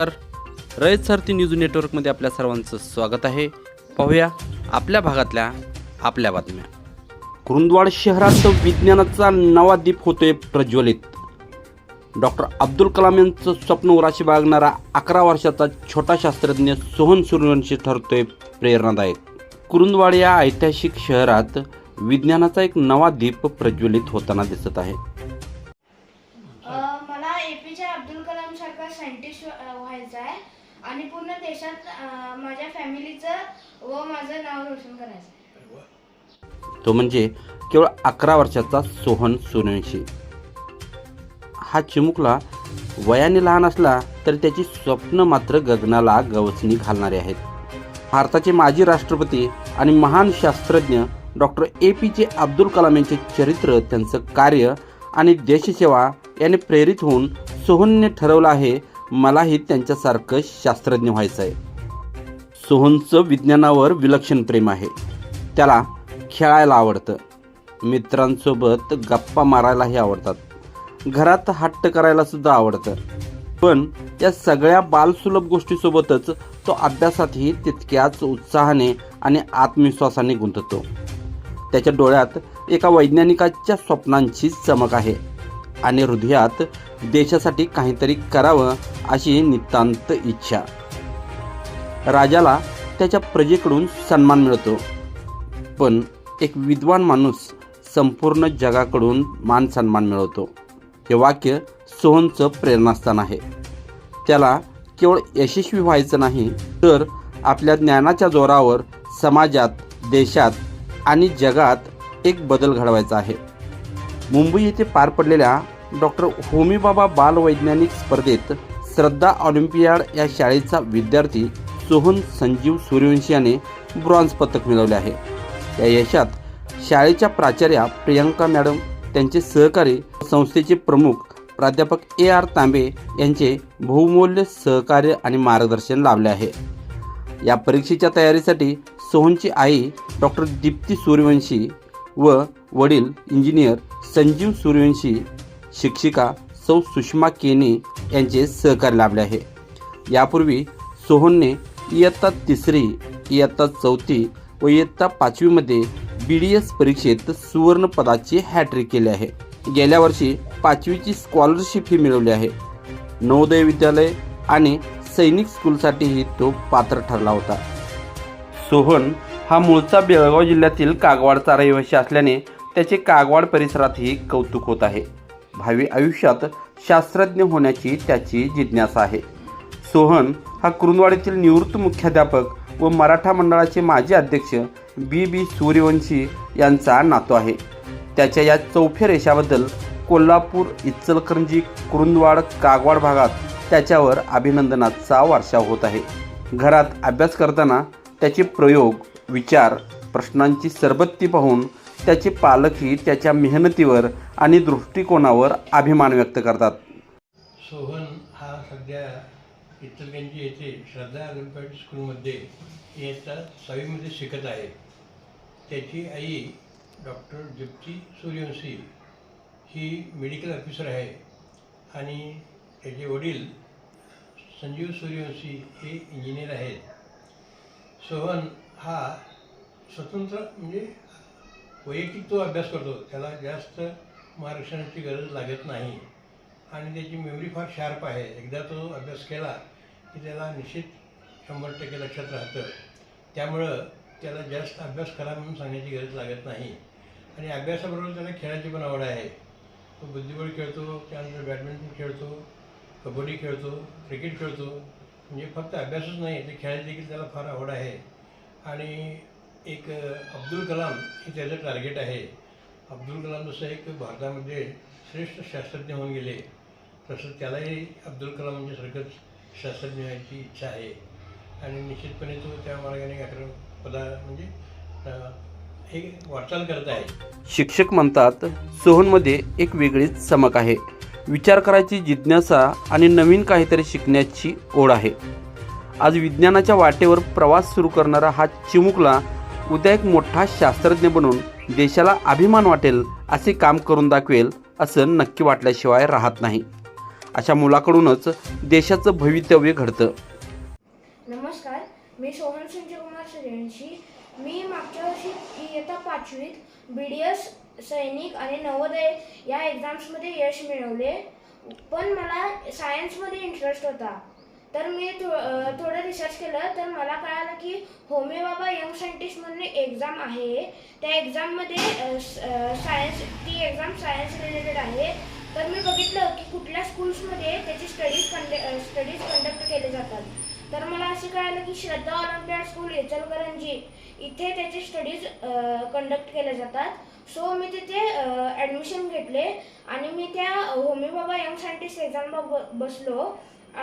तर रयत सारथी न्यूज नेटवर्कमध्ये आपल्या सर्वांचं स्वागत आहे. पाहूया आपल्या भागातल्या आपल्या बातम्या. कुरुंदवाड शहरात विज्ञानाचा नवा दीप होतोय प्रज्वलित. डॉक्टर अब्दुल कलाम यांचं स्वप्न उराशी बाळगणारा अकरा वर्षाचा छोटा शास्त्रज्ञ सोहन सूर्यवंशी ठरतोय प्रेरणादायक. कुरुंदवाड या ऐतिहासिक शहरात विज्ञानाचा एक नवा दीप प्रज्वलित होताना दिसत आहे. ए पी जे अब्दुल कलाम सारखा सायंटिस्ट व्हायचं आहे. आणि पूर्ण देशात माझ्या फॅमिलीचं व माझं नाव रोशन करायचं तो म्हणजे केवळ अकरा वर्षाचा सोहन सूर्यवंशी हा चिमुकला वयाने लहान असला तरी त्याची स्वप्न मात्र गगनाला गवसणी घालणारे आहेत. भारताचे माजी राष्ट्रपती आणि महान शास्त्रज्ञ डॉक्टर ए पी जे अब्दुल कलाम यांचे चरित्र त्यांचं कार्य आणि देशसेवा याने प्रेरित होऊन सोहनने ठरवलं आहे मलाही त्यांच्यासारखं शास्त्रज्ञ व्हायचं आहे. सोहनचं विज्ञानावर विलक्षण प्रेम आहे. त्याला खेळायला आवडतं. मित्रांसोबत गप्पा मारायलाही आवडतात. घरात हट्ट करायला सुद्धा आवडतं. पण या सगळ्या बालसुलभ गोष्टीसोबतच तो अभ्यासातही तितक्याच उत्साहाने आणि आत्मविश्वासाने गुंततो. त्याच्या डोळ्यात एका वैज्ञानिकाच्या स्वप्नांची चमक आहे. आणि हृदयात देशासाठी काहीतरी करावं अशी नितांत इच्छा. राजाला त्याच्या प्रजेकडून सन्मान मिळतो. पण एक विद्वान माणूस संपूर्ण जगाकडून मान सन्मान मिळवतो. हे वाक्य सोहनचं प्रेरणास्थान आहे. त्याला केवळ यशस्वी व्हायचं नाही तर आपल्या ज्ञानाच्या जोरावर समाजात देशात आणि जगात एक बदल घडवायचा आहे. मुंबई येथे पार पडलेल्या डॉक्टर होमीबाबा बालवैज्ञानिक स्पर्धेत श्रद्धा ऑलिम्पियाड या शाळेचा विद्यार्थी सोहन संजीव सूर्यवंशी याने ब्रॉन्झ पदक मिळवले आहे. या यशात शाळेच्या प्राचार्या प्रियंका मॅडम त्यांचे सहकारी संस्थेचे प्रमुख प्राध्यापक ए आर तांबे यांचे बहुमूल्य सहकार्य आणि मार्गदर्शन लाभले आहे. या परीक्षेच्या तयारीसाठी सोहनची आई डॉक्टर दीप्ती सूर्यवंशी व वडील इंजिनियर संजीव सूर्यवंशी शिक्षिका सौ सुषमा केने यांचे सहकार्य लाभले आहे. यापूर्वी सोहनने इयत्ता तिसरी इयत्ता चौथी व इयत्ता पाचवीमध्ये बी डी एस परीक्षेत सुवर्णपदाची हॅट्रिक केली आहे. गेल्या वर्षी पाचवीची स्कॉलरशिप ही मिळवली आहे. नवोदय विद्यालय आणि सैनिक स्कूलसाठीही तो पात्र ठरला होता. सोहन हा मूळचा बेळगाव जिल्ह्यातील कागवाडचा रहिवासी असल्याने त्याचे कागवाड परिसरातही कौतुक होत आहे. भावी आयुष्यात शास्त्रज्ञ होण्याची त्याची जिज्ञासा आहे. सोहन हा कुरुंदवाडीतील निवृत्त मुख्याध्यापक व मराठा मंडळाचे माजी अध्यक्ष बी बी सूर्यवंशी यांचा नातो आहे. त्याच्या या चौफे रेषाबद्दल कोल्हापूर इचलकरंजी कुरुंदवाड कागवाड भागात त्याच्यावर अभिनंदनाचा वारसा होत आहे. घरात अभ्यास करताना त्याचे प्रयोग विचार प्रश्नांची सरबत्ती पाहून त्याचे पालकही त्याच्या मेहनतीवर आणि दृष्टिकोनावर अभिमान व्यक्त करतात. सोहन हा सध्या इतरगंजी येथे श्रद्धा ऑलिम्पियाड स्कूलमध्ये इयत्ता सहावीमध्ये शिकत आहे. त्याची आई डॉक्टर दीप्ती सूर्यवंशी ही मेडिकल ऑफिसर आहे आणि त्याचे वडील संजीव सूर्यवंशी हे इंजिनियर आहेत. सोहन हा स्वतंत्र म्हणजे वैयक्तिक तो अभ्यास करतो. त्याला जास्त मार्गदर्शनाची गरज लागत नाही. आणि त्याची मेमरी फार शार्प आहे. एकदा तो अभ्यास केला की त्याला निश्चित शंभर टक्के लक्षात राहतं. त्यामुळं त्याला जास्त अभ्यास करा म्हणून सांगण्याची गरज लागत नाही. आणि अभ्यासाबरोबर त्याला खेळाची पण आवड आहे. तो बुद्धिबळ खेळतो त्यानंतर बॅडमिंटन खेळतो कबड्डी खेळतो क्रिकेट खेळतो. म्हणजे फक्त अभ्यासच नाही ते खेळायची देखील त्याला फार आवड आहे. आणि एक अब्दुल कलाम हे त्याचं टार्गेट आहे. अब्दुल कलाम जसं एक भारतामध्ये श्रेष्ठ शास्त्रज्ञ होऊन गेले. तसं त्यालाही अब्दुल कलाम म्हणजे सारखंच शास्त्रज्ञ व्हायची इच्छा आहे. आणि निश्चितपणे तो त्या मार्गाने अकरा पदा म्हणजे हे वाटचाल करत आहे. शिक्षक म्हणतात सोहनमध्ये एक वेगळीच चमक आहे. विचार करायची जिज्ञासा आणि नवीन काहीतरी शिकण्याची ओढ आहे. आज विज्ञानाच्या वाटेवर प्रवास सुरू करणारा हा चिमुकला उद्या एक मोठा शास्त्रज्ञ बनून देशाला अभिमान वाटेल असे काम करून दाखवेल असं नक्की वाटल्याशिवाय राहत नाही. अशा मुलाकडूनच देशाचं भवितव्य घडतं. नमस्कार मी सोहन संजयकुमार सूर्यवंशी मी मागच्या वर्षी इयत्ता पाचवीत बी डी एस सैनिक आणि नवोदय या एक्झाम्समध्ये यश मिळवले. पण मला सायन्समध्ये इंटरेस्ट होता. तर मी थो थोडं रिसर्च केलं तर मला कळालं की होमे बाबा यंग सायंटिस्ट म्हणून एक्झाम आहे. त्या एक्झाममध्ये सायन्स ती एक्झाम सायन्स रिलेटेड आहे. तर मी बघितलं की कुठल्या स्कूल्समध्ये त्याची स्टडीज कंड स्टडीज कंडक्ट केले जातात. तर मला असे कळालं की श्रद्धा ऑलिम्पियाड स्कूल इचलकरंजी इथे त्याचे स्टडीज कंडक्ट केले जातात. सो मी तिथे ॲडमिशन घेतले आणि मी त्या होमी बाबा यंग सायंटिस्ट एक्झामला ब बसलो.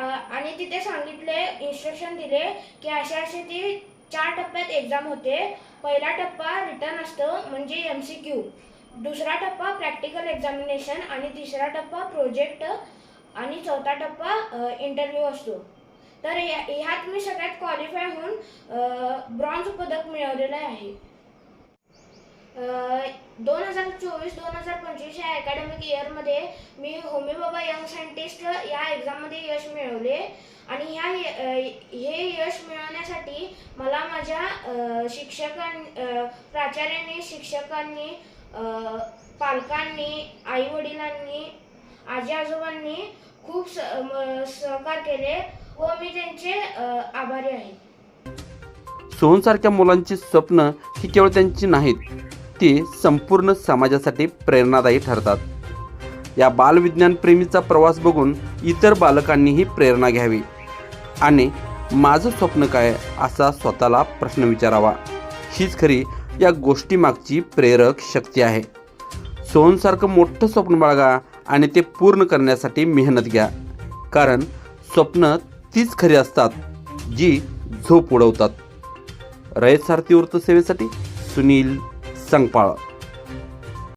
आणि तिथे सांगितले इन्स्ट्रक्शन दिले की असे असे ती चार टप्प्यात एक्झाम होते. पहिला टप्पा रिटर्न असतं म्हणजे एम सी क्यू दुसरा टप्पा प्रॅक्टिकल एक्झामिनेशन आणि तिसरा टप्पा प्रोजेक्ट आणि चौथा टप्पा इंटरव्ह्यू असतो. तर या- ह्यात मी सगळ्यात क्वालिफाय होऊन ब्रॉन्झ पदक मिळवलेलं आहे. दोन हजार चोवीस दोन हजार पंचवीस या अकॅडमिक इयरमध्ये मी होमी बाबा यंग सायंटिस्ट या एक्झाममध्ये यश मिळवले. आणि ह्या हे यश मिळवण्यासाठी मला माझ्या शिक्षकां प्राचार्यांनी शिक्षकांनी पालकांनी आईवडिलांनी आजी आजोबांनी खूप स म- सहकार केले व मी त्यांचे आभारी आहे. सोहनसारख्या मुलांची स्वप्न ही केवळ त्यांची नाहीत ती संपूर्ण समाजासाठी प्रेरणादायी ठरतात. या बालविज्ञान प्रेमीचा प्रवास बघून इतर बालकांनीही प्रेरणा घ्यावी. आणि माझं स्वप्न काय असा स्वतःला प्रश्न विचारावा. हीच खरी या गोष्टीमागची प्रेरक शक्ती आहे. सोहनसारखं मोठं स्वप्न बाळगा आणि ते पूर्ण करण्यासाठी मेहनत घ्या. कारण स्वप्न तीच खरी असतात जी झोप उडवतात. रयत सारथी वृत्तसेवेसाठी सुनील sang pal